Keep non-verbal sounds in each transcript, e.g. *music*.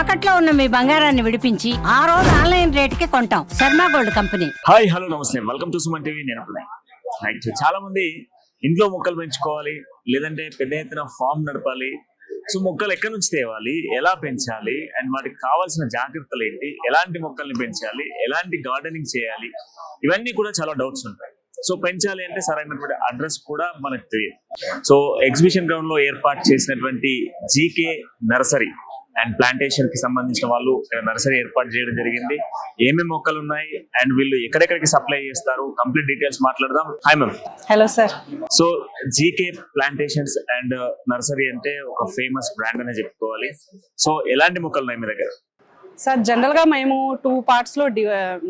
తాకట్లో ఉన్న మీ బంగారాన్ని విడిపించి ఆ రోజు ఆన్లైన్ రేటుకి కొంటాం. Sharma gold company. Hi hello నమస్తే. Welcome to Suman TV. నేను ప్రణయ్. చాలా మంది ఇంట్లో మొక్కలు పెంచుకోవాలి లేదంటే పెద్ద ఎత్తున ఫామ్ నడపాలి. సో మొక్కలు ఎక్కడి నుంచి తేవాలి ఎలా పెంచాలి అండ్ వాటికి కావాల్సిన జాగ్రత్తలు ఏంటి ఎలాంటి మొక్కల్ని పెంచాలి ఎలాంటి గార్డెనింగ్ చేయాలి ఇవన్నీ కూడా చాలా డౌట్స్ ఉంటాయి. సో పెంచాలి అంటే సరైనటువంటి అడ్రస్ కూడా మనకు తెలియదు. సో ఎగ్జిబిషన్ గ్రౌండ్లో ఏర్పాటు చేసినటువంటి జీకే నర్సరీ అండ్ ప్లాంటేషన్కి సంబంధించిన వాళ్ళు ఇక్కడ నర్సరీ ఏర్పాటు చేయడం జరిగింది. ఏమేమి మొక్కలు ఉన్నాయి? అండ్ వీళ్ళు ఎక్కడెక్కడికి సప్లై చేస్తారు? కంప్లీట్ డీటెయిల్స్ మాట్లాడదాం. Hi ma'am hello sir so GK plantations and nursery అంటే ఒక ఫేమస్ బ్రాండ్ అనే చెప్పుకోవాలి. సో ఎలాంటి మొక్కలు ఉన్నాయి మీ దగ్గర? సార్ జనరల్గా మేము టూ పార్ట్స్లో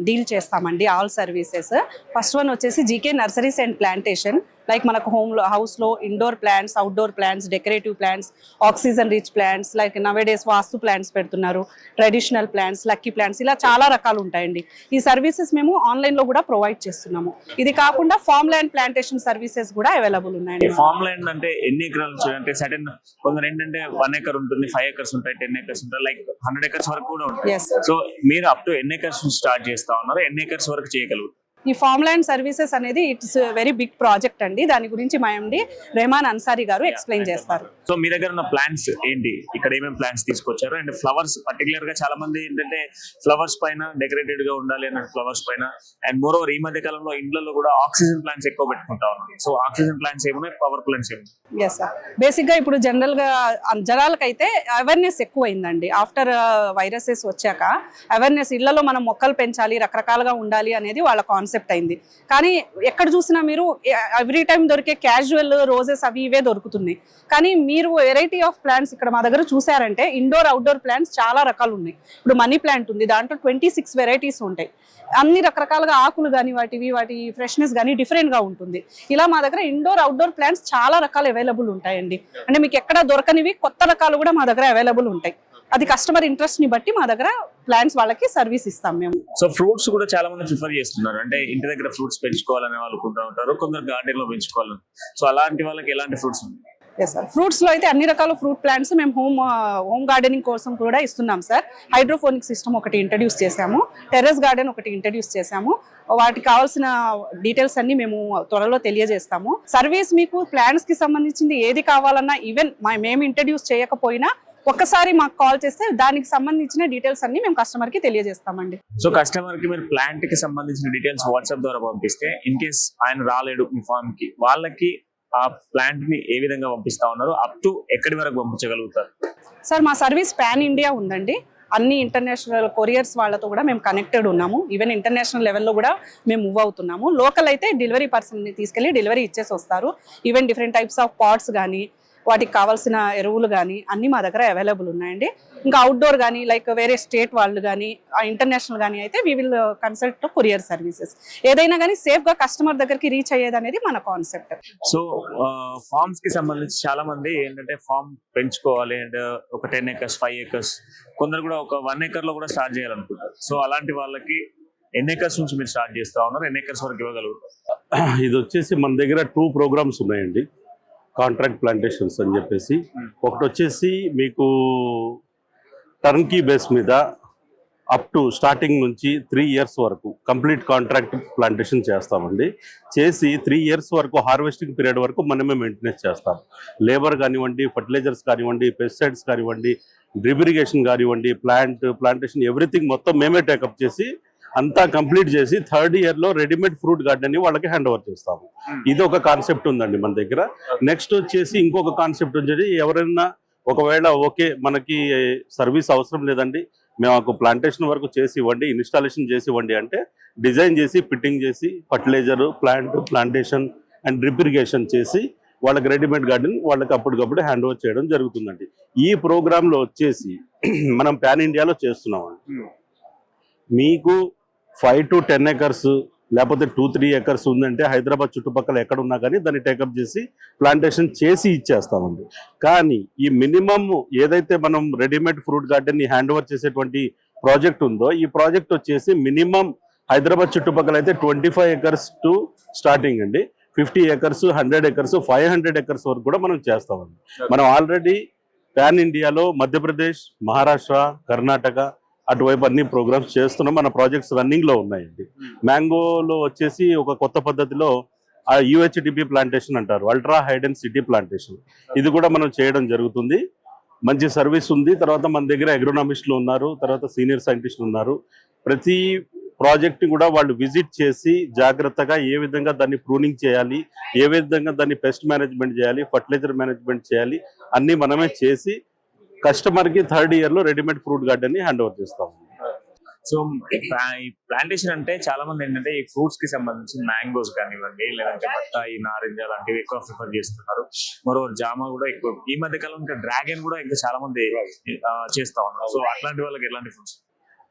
డీల్ చేస్తామండి ఆల్ సర్వీసెస్ ఫస్ట్ వన్ వచ్చేసి GK nurseries and plantation like మనకు హోమ్లో హౌస్లో indoor plants outdoor plants decorative plants oxygen rich plants like nowadays వాస్తు ప్లాంట్స్ పెడుతున్నారు ట్రెడిషనల్ ప్లాంట్స్ లక్కీ ప్లాంట్స్ ఇలా చాలా రకాలు ఉంటాయండి. ఈ సర్వీసెస్ మేము ఆన్లైన్లో కూడా ప్రొవైడ్ చేస్తున్నాము. ఇది కాకుండా ఫార్మ్ ల్యాండ్ ప్లాంటేషన్ సర్వీసెస్ కూడా అవైలబుల్ ఉన్నాయండి. ఫార్మ్ ల్యాండ్ అంటే ఎన్ని ఎకరాలు? అంటే సర్టెన్ కొందరు ఏంటంటే వన్ ఎకర్ ఉంటుంది ఫైవ్ ఎకర్స్ ఉంటాయి టెన్ ఎకర్స్ ఉంటాయి లైక్ హండ్రెడ్ ఎకర్స్ వరకు కూడా ఉంటాయి. సో మీరు అప్ టు ఎన్ని ఎకర్స్ స్టార్ట్ చేస్తా ఉన్నారు ఎన్ని ఎకర్స్ వరకు చేయగలుగుతారు. ఈ ఫార్మ్ ల్యాండ్ సర్వీసెస్ అనేది ఇట్స్ వెరీ బిగ్ ప్రాజెక్ట్ అండి. దాని గురించి మా ఎండి రెహమాన్ అన్సారీ గారు ఎక్స్ప్లెయిన్ చేస్తారు. సో మీ దగ్గర ఉన్న ప్లాంట్స్ ఏంటి? ఇక్కడ ఏమేమి ప్లాంట్స్ తీసుకొచ్చారు? అండ్ ఫ్లవర్స్ పర్టికులర్గా చాలా మంది ఏంటంటే ఫ్లవర్స్ పైన డెకరేటెడ్గా ఉండాలి అన్న ఫ్లవర్స్ పైన. అండ్ మోర్ ఓవర్ ఈ మధ్య కాలంలో ఇండ్లలో కూడా ఆక్సిజన్ ప్లాంట్స్ ఎక్కువ పెట్టుకుంటా ఉన్నారు సో ఆక్సిజన్ ప్లాంట్స్ ఏమున్నాయి? పవర్ ప్లాంట్స్ ఏమున్నాయి? ఎస్ సార్ బేసిక్గా ఇప్పుడు జనరల్గా జనాలకైతే అవేర్నెస్ ఎక్కువైందండి. ఆఫ్టర్ వైరసెస్ వచ్చాక అవేర్నెస్ ఇళ్ళలో మనం మొక్కలు పెంచాలి రకరకాలుగా ఉండాలి అనేది వాళ్ళ కాన్సెప్ట్ అయింది. కానీ ఎక్కడ చూసినా మీరు ఎవ్రీ టైం దొరికే క్యాజువల్ రోజెస్ అవి ఇవే దొరుకుతున్నాయి. కానీ మీరు వెరైటీ ఆఫ్ ప్లాంట్స్ ఇక్కడ మా దగ్గర చూసారంటే ఇండోర్ అవుట్డోర్ ప్లాంట్స్ చాలా రకాలు ఉన్నాయి. ఇప్పుడు మనీ ప్లాంట్ ఉంది దాంట్లో ట్వంటీ సిక్స్ వెరైటీస్ ఉంటాయి. అన్ని రకరకాలుగా ఆకులు కానీ వాటివి వాటి ఫ్రెష్నెస్ కానీ డిఫరెంట్గా ఉంటుంది. ఇలా మా దగ్గర ఇండోర్ అవుట్డోర్ ప్లాంట్స్ చాలా రకాలు అవైలబుల్ ఉంటాయండి. అంటే మీకు ఎక్కడ దొరకనివి కొత్త రకాలు కూడా మా దగ్గర అవైలబుల్ ఉంటాయి. అది కస్టమర్ ఇంట్రెస్ట్ని బట్టి మా దగ్గర ప్లాంట్స్ వాళ్ళకి సర్వీస్ ఇస్తాం మేము. సో ఫ్రూట్స్ కూడా చాలా మంది ప్రిఫర్ చేస్తున్నారు. అంటే ఇంటి దగ్గర ఫ్రూట్స్ పెంచుకోవాలనే వాళ్ళు అనుకుంటూ ఉంటారు కొందరు గార్డెన్లో పెంచుకోవాలని. సో అలాంటి వాళ్ళకి ఎలాంటి ఫ్రూట్స్ ఉన్నాయి? ఎస్ సార్ ఫ్రూట్స్లో అయితే అన్ని రకాల ఫ్రూట్ ప్లాంట్స్ మేము హోమ్ హోమ్ గార్డెనింగ్ కోసం కూడా ఇస్తున్నాం సార్ హైడ్రోఫోనిక్ సిస్టమ్ ఒకటి ఇంట్రడ్యూస్ చేశాము. టెర్రస్ గార్డెన్ ఒకటి ఇంట్రడ్యూస్ చేశాము. వాటికి కావాల్సిన డీటెయిల్స్ అన్ని మేము త్వరలో తెలియజేస్తాము. సర్వీస్ మీకు ప్లాన్స్కి సంబంధించింది ఏది కావాలన్నా ఈవెన్ మేము ఇంట్రడ్యూస్ చేయకపోయినా ఒక్కసారి మాకు కాల్ చేస్తే దానికి సంబంధించిన డీటెయిల్స్ అన్ని మేము కస్టమర్కి తెలియజేస్తామండి. సో కస్టమర్కి మీరు ప్లాంట్కి సంబంధించిన డీటెయిల్స్ వాట్సాప్ ద్వారా పంపిస్తే ఇన్ కేస్ ఆయన రాలేడు మీ ఫార్మ్కి వాళ్ళకి ఆ ప్లాంట్ని ఏ విధంగా పంపిస్తా ఉన్నారు అప్ టు ఎక్కడి వరకు పంపించగలుగుతారు? సార్ మా సర్వీస్ పాన్ ఇండియా ఉందండి. అన్ని ఇంటర్నేషనల్ కొరియర్స్ వాళ్ళతో కూడా మేము కనెక్టెడ్ ఉన్నాము. ఈవెన్ ఇంటర్నేషనల్ లెవెల్లో కూడా మేము మూవ్ అవుతున్నాము. లోకల్ అయితే డెలివరీ పర్సన్ని తీసుకెళ్ళి డెలివరీ ఇచ్చేసి వస్తారు. Even different types of pots కానీ వాటికి కావాల్సిన ఎరువులు కానీ అన్ని మా దగ్గర అవైలబుల్ ఉన్నాయండి. ఇంకా అవుట్డోర్ కానీ లైక్ వేరే స్టేట్ వాళ్ళు కానీ ఇంటర్నేషనల్ కానీ అయితే we will consult courier services ఏదైనా కానీ సేఫ్గా కస్టమర్ దగ్గరికి రీచ్ అయ్యేది అనేది మన కాన్సెప్ట్ సో ఫార్మ్స్కి సంబంధించి చాలా మంది ఏంటంటే ఫార్మ్ పెంచుకోవాలి అండ్ ఒక టెన్ ఎకర్స్ ఫైవ్ ఎకర్స్ కొందరు కూడా ఒక వన్ ఎకర్లో కూడా స్టార్ట్ చేయాలనుకుంటారు సో అలాంటి వాళ్ళకి ఎన్ని ఎకర్స్ నుంచి మీరు స్టార్ట్ చేస్తా ఉన్నారు? ఎన్ని ఎకర్స్ వరకు ఇవ్వగలుగుతారు? ఇది వచ్చేసి మన దగ్గర టూ ప్రోగ్రామ్స్ ఉన్నాయండి. కాంట్రాక్ట్ ప్లాంటేషన్స్ అని చెప్పేసి. ఒకటి వచ్చేసి మీకు టర్న్కీ బేస్ మీద అప్ టు స్టార్టింగ్ నుంచి త్రీ ఇయర్స్ వరకు కంప్లీట్ కాంట్రాక్ట్ ప్లాంటేషన్ చేస్తామండి. చేసి త్రీ ఇయర్స్ వరకు హార్వెస్టింగ్ పీరియడ్ వరకు మనమే మెయింటెనెన్స్ చేస్తాం. లేబర్ కానివ్వండి ఫర్టిలైజర్స్ కానివ్వండి పెస్టిసైడ్స్ కానివ్వండి డ్రిప్ ఇరిగేషన్ కానివ్వండి ప్లాంట్ ప్లాంటేషన్ ఎవ్రీథింగ్ మొత్తం మేమే టేకప్ చేసి అంతా కంప్లీట్ చేసి థర్డ్ ఇయర్లో రెడీమేడ్ ఫ్రూట్ గార్డెన్ని వాళ్ళకి హ్యాండ్ ఓవర్ చేస్తాము. ఇది ఒక కాన్సెప్ట్ ఉందండి మన దగ్గర. నెక్స్ట్ వచ్చేసి ఇంకొక కాన్సెప్ట్ వచ్చేసి ఎవరైనా ఒకవేళ ఓకే మనకి సర్వీస్ అవసరం లేదండి మేము ప్లాంటేషన్ వరకు చేసి ఇవ్వండి ఇన్స్టాలేషన్ చేసి ఇవ్వండి అంటే డిజైన్ చేసి ఫిట్టింగ్ చేసి fertilizer plant plantation and drip irrigation చేసి వాళ్ళకి రెడీమేడ్ గార్డెన్ వాళ్ళకి అప్పటికప్పుడు హ్యాండ్ ఓవర్ చేయడం జరుగుతుందండి. ఈ ప్రోగ్రామ్లో వచ్చేసి *clears throat* మనం పాన్ ఇండియాలో చేస్తున్నామండి. మీకు ఫైవ్ టు టెన్ ఎకర్స్ లేకపోతే టూ త్రీ ఎకర్స్ ఉందంటే హైదరాబాద్ చుట్టుపక్కల ఎక్కడ ఉన్నా కానీ దాన్ని టేకప్ చేసి ప్లాంటేషన్ చేసి ఇచ్చేస్తామండి. కానీ ఈ మినిమం ఏదైతే మనం రెడీమేడ్ ఫ్రూట్ గార్డెన్ని హ్యాండ్ ఓవర్ చేసేటువంటి ప్రాజెక్ట్ ఉందో ఈ ప్రాజెక్ట్ వచ్చేసి మినిమం హైదరాబాద్ చుట్టుపక్కల అయితే twenty five acres to starting అండి. Fifty acres hundred acres five hundred acres వరకు కూడా మనం చేస్తామండి. మనం ఆల్రెడీ పాన్ ఇండియాలో మధ్యప్రదేశ్ మహారాష్ట్ర కర్ణాటక అటువైపు అన్ని ప్రోగ్రామ్స్ చేస్తున్నాం. మన ప్రాజెక్ట్స్ రన్నింగ్లో ఉన్నాయండి. మ్యాంగోలో వచ్చేసి ఒక కొత్త పద్ధతిలో ఆ యుహెచ్డిపి ప్లాంటేషన్ అంటారు. అల్ట్రా హైడెన్ సిటీ ప్లాంటేషన్ ఇది కూడా మనం చేయడం జరుగుతుంది. మంచి సర్వీస్ ఉంది. తర్వాత మన దగ్గర అగ్రోనామిస్టులు ఉన్నారు. తర్వాత సీనియర్ సైంటిస్టులు ఉన్నారు. ప్రతి ప్రాజెక్ట్ కూడా వాళ్ళు విజిట్ చేసి జాగ్రత్తగా ఏ విధంగా దాన్ని ప్రూనింగ్ చేయాలి ఏ విధంగా దాన్ని పెస్ట్ మేనేజ్మెంట్ చేయాలి ఫర్టిలైజర్ మేనేజ్మెంట్ చేయాలి అన్ని మనమే చేసి కస్టమర్కి థర్డ్ ఇయర్లో readymade fruit garden hand over చేస్తాం సో ఈ ప్లాంటేషన్ అంటే చాలా మంది ఏంటంటే ఈ ఫ్రూట్స్కి సంబంధించి మ్యాంగోస్ కానివ్వండి లేదంటే బత్తాయి నారింజ లాంటివి ఎక్కువ ప్రిఫర్ చేస్తున్నారు. మరో జామ కూడా ఎక్కువ ఈ మధ్య కాలం ఇంకా డ్రాగన్ కూడా ఇంకా చాలా మంది చేస్తా ఉన్నారు. సో అట్లాంటి వాళ్ళకి ఎలాంటి ఫ్రూట్స్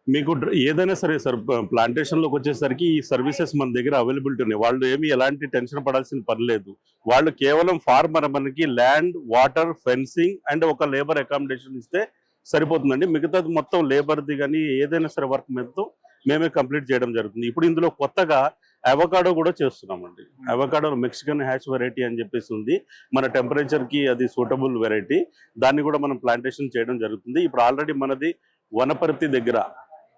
మీకు డ్ర- ఏదైనా సరే సార్ ప్లాంటేషన్లోకి వచ్చేసరికి ఈ సర్వీసెస్ మన దగ్గర అవైలబిలిటీ ఉన్నాయి. వాళ్ళు ఏమి ఎలాంటి టెన్షన్ పడాల్సిన పని లేదు. వాళ్ళు కేవలం ఫార్మర్ మనకి ల్యాండ్ వాటర్ ఫెన్సింగ్ అండ్ ఒక లేబర్ అకామిడేషన్ ఇస్తే సరిపోతుందండి. మిగతాది మొత్తం లేబర్ది కానీ ఏదైనా సరే వర్క్ మొత్తం మేమే కంప్లీట్ చేయడం జరుగుతుంది. ఇప్పుడు ఇందులో కొత్తగా అవకాడో కూడా చేస్తున్నామండి. అవకాడో మెక్సికన్ హ్యాష్ వెరైటీ అని చెప్పేసి ఉంది. మన టెంపరేచర్కి అది సూటబుల్ వెరైటీ దాన్ని కూడా మనం ప్లాంటేషన్ చేయడం జరుగుతుంది. ఇప్పుడు ఆల్రెడీ మనది వనపర్తి దగ్గర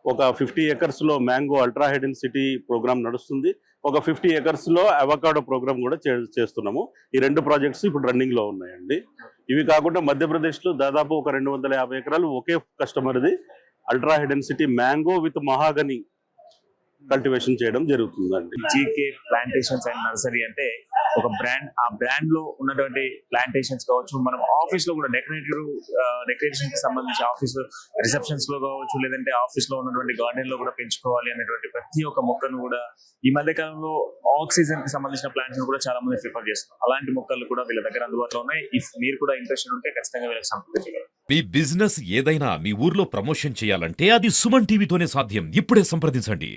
ఒక fifty ఎకర్స్లో mango ultra high density programme నడుస్తుంది. ఒక ఫిఫ్టీ ఎకర్స్లో అవకాడో ప్రోగ్రామ్ కూడా చే- చేస్తున్నాము. ఈ రెండు ప్రాజెక్ట్స్ ఇప్పుడు రన్నింగ్లో ఉన్నాయండి. ఇవి కాకుండా మధ్యప్రదేశ్లో దాదాపు ఒక రెండు వందల యాభై ఎకరాలు ఒకే కస్టమర్ది ultra high density mango with mahogany cultivation చేయడం జరుగుతుందండి. జీకే ప్లాంటేషన్స్ అండ్ నర్సరీ అంటే ఒక బ్రాండ్ ఆ బ్రాండ్లో ఉన్నటువంటి ప్లాంటేషన్స్ కావచ్చు మనం ఆఫీస్లో కూడా డెకరేటివ్ డెకరేషన్కి సంబంధించి ఆఫీస్ రిసెప్షన్స్లో కావచ్చు లేదంటే ఆఫీస్లో ఉన్నటువంటి గార్డెన్లో కూడా పెంచుకోవాలి అనేటువంటి ప్రతి ఒక్క మొక్కను కూడా ఈ మధ్య కాలంలో ఆక్సిజన్కి సంబంధించిన ప్లాంట్స్ కూడా చాలా మంది ప్రిఫర్ చేస్తారు అలాంటి మొక్కలు కూడా వీళ్ళ దగ్గర అందుబాటులో ఉన్నాయి. ఇఫ్ మీరు కూడా ఇంట్రెస్ట్ ఉంటే ఖచ్చితంగా వీళ్ళకి సంప్రదించగలరు. మీ బిజినెస్ ఏదైనా మీ ఊర్లో ప్రమోషన్ చేయాలంటే అది సుమన్ టీవీతోనే సాధ్యం. ఇప్పుడే సంప్రదించండి.